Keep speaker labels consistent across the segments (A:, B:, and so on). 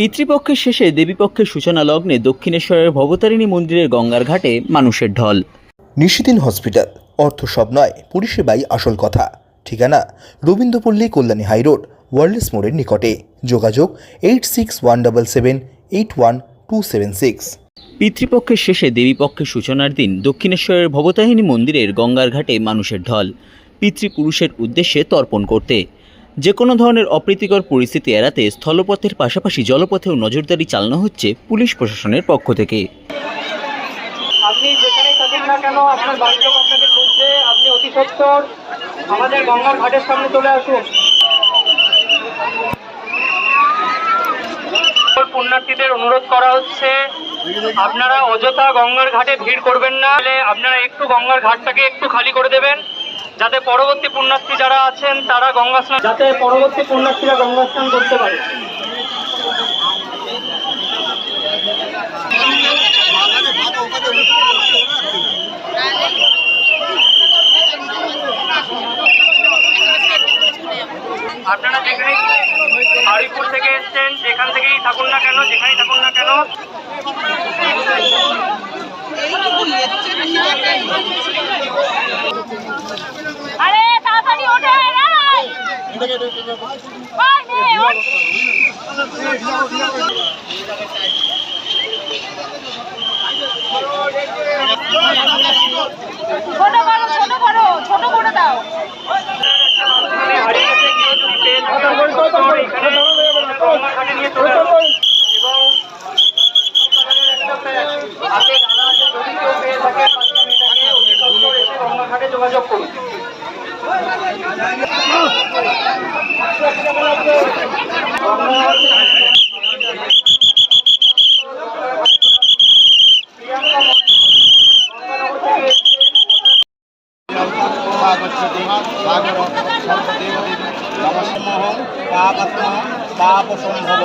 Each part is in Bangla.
A: পিতৃপক্ষের শেষে দেবীপক্ষের সূচনা লগ্নে দক্ষিণেশ্বরের ভবতারিণী মন্দিরের গঙ্গার ঘাটে মানুষের ঢল।
B: নিশিদিন হসপিটাল অর্থ সব নয় পরিষেবাই আসল কথা। ঠিকানা রবীন্দ্রপল্লী কল্যাণী হাইরোড ওয়ার্ল্ডস মোড়ের নিকটে। যোগাযোগ eight six one double seven eight one two seven six.
A: পিতৃপক্ষের শেষে দেবীপক্ষের সূচনার দিন দক্ষিণেশ্বরের ভবতারিণী মন্দিরের গঙ্গার ঘাটে মানুষের ঢল। পিতৃপুরুষের উদ্দেশ্যে তর্পণ করতে। যে কোনো ধরনের অপ্রীতিকর পরিস্থিতি এড়াতে স্থলপথের পাশাপাশি জলপথেও নজরদারি চালানো হচ্ছে পুলিশ প্রশাসনের পক্ষ থেকে।
C: আপনি গঙ্গার ঘাটের সামনে চলে পুণ্যার্থীদের অনুরোধ করা হচ্ছে, আপনারা অযথা গঙ্গার ঘাটে ভিড় করবেন না আপনারা একটু গঙ্গার ঘাটটাকে একটু খালি করে দেবেন। যাতে পরবর্তী পুণ্যার্থী যারা আছেন তারা গঙ্গা স্নান যাতে পরবর্তী পুণ্যার্থীরা গঙ্গা স্নান করতে পারে। আপনারা যেখানে হরিপুর থেকে এসছেন যেখান থেকেই থাকুন না কেন যেখানেই থাকুন না কেন
D: আরে তাড়াতাড়ি ওঠে রাই ওই মেয়ে ওঠ ছোট করো ছোট করো ছোট করে দাও
C: এখানে হারিয়ে গেছে কেউ যদি পেয়ে থাকে অবশ্যই এখানে গঙ্গার ঘাটে নিয়ে চলে আসুন এবং হাতে ডালা আছে, যদি কেউ পেয়ে থাকে বাচ্চা মেয়েটাকে অতি সত্বর এসে গঙ্গার ঘাটে যোগাযোগ করুন।
E: পাপসম্ভব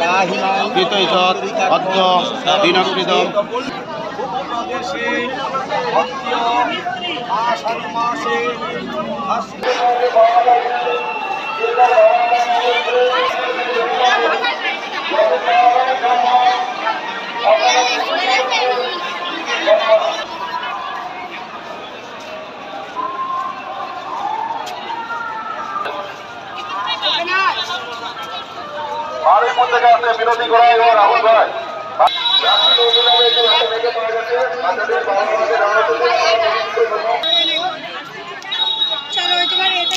E: কাহিমাং কৃতৈষৎ অদ্য দিনকৃত।
F: বাড়ির মধ্যে আসলে বিরোধী করা রাহুল ভাই। যে পাওয়া
D: চলো তোমার এটা